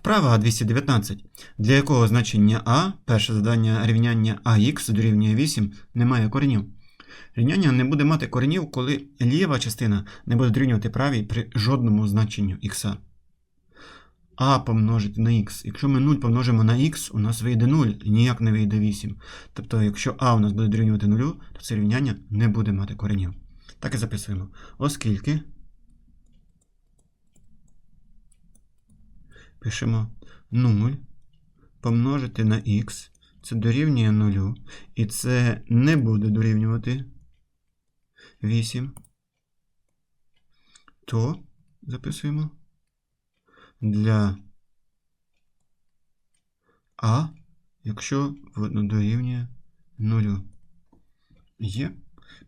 Вправа 219. Для якого значення А перше завдання рівняння АХ дорівнює 8 не має коренів. Рівняння не буде мати коренів, коли ліва частина не буде дорівнювати правій при жодному значенню х. А помножити на х. Якщо ми 0 помножимо на х, у нас вийде 0, і ніяк не вийде 8. Тобто, якщо А у нас буде дорівнювати 0, то це рівняння не буде мати коренів. Так і записуємо. Оскільки пишемо 0 помножити на х, це дорівнює 0, і це не буде дорівнювати 8, то записуємо для А, якщо воно дорівнює 0. Є.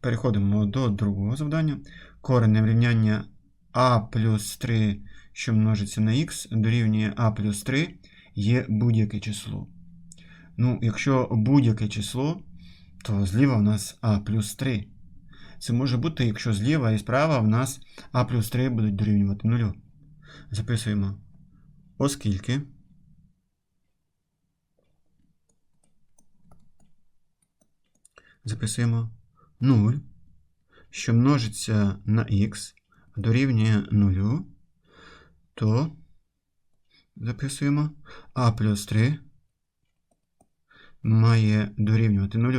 Переходимо до другого завдання. Коренем рівняння А плюс 3, що множиться на х, дорівнює А плюс 3 є будь-яке число. Ну, якщо будь-яке число, то зліва у нас А плюс 3. Це може бути, якщо зліва і справа в нас А плюс 3 будуть дорівнювати 0. Записуємо. Оскільки записуємо 0, що множиться на х, дорівнює 0, то записуємо а плюс 3 має дорівнювати 0.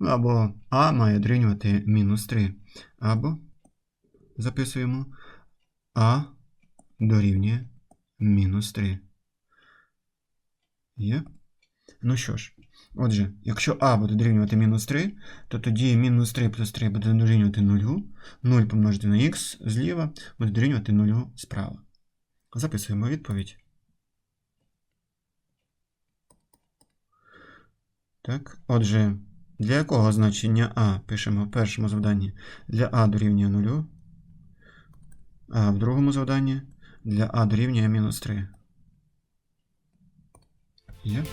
Ну, або а має дорівнювати мінус 3. Або записуємо а дорівнює мінус 3. Є? Ну що ж, отже, якщо а буде дорівнювати мінус 3, то тоді мінус 3 плюс 3 буде дорівнювати 0. 0 помножити на х зліва буде дорівнювати 0 справа. Записуємо відповідь. Так, отже, для якого значення А пишемо в першому завданні для А дорівнює 0, а в другому завданні для А дорівнює мінус 3. Є?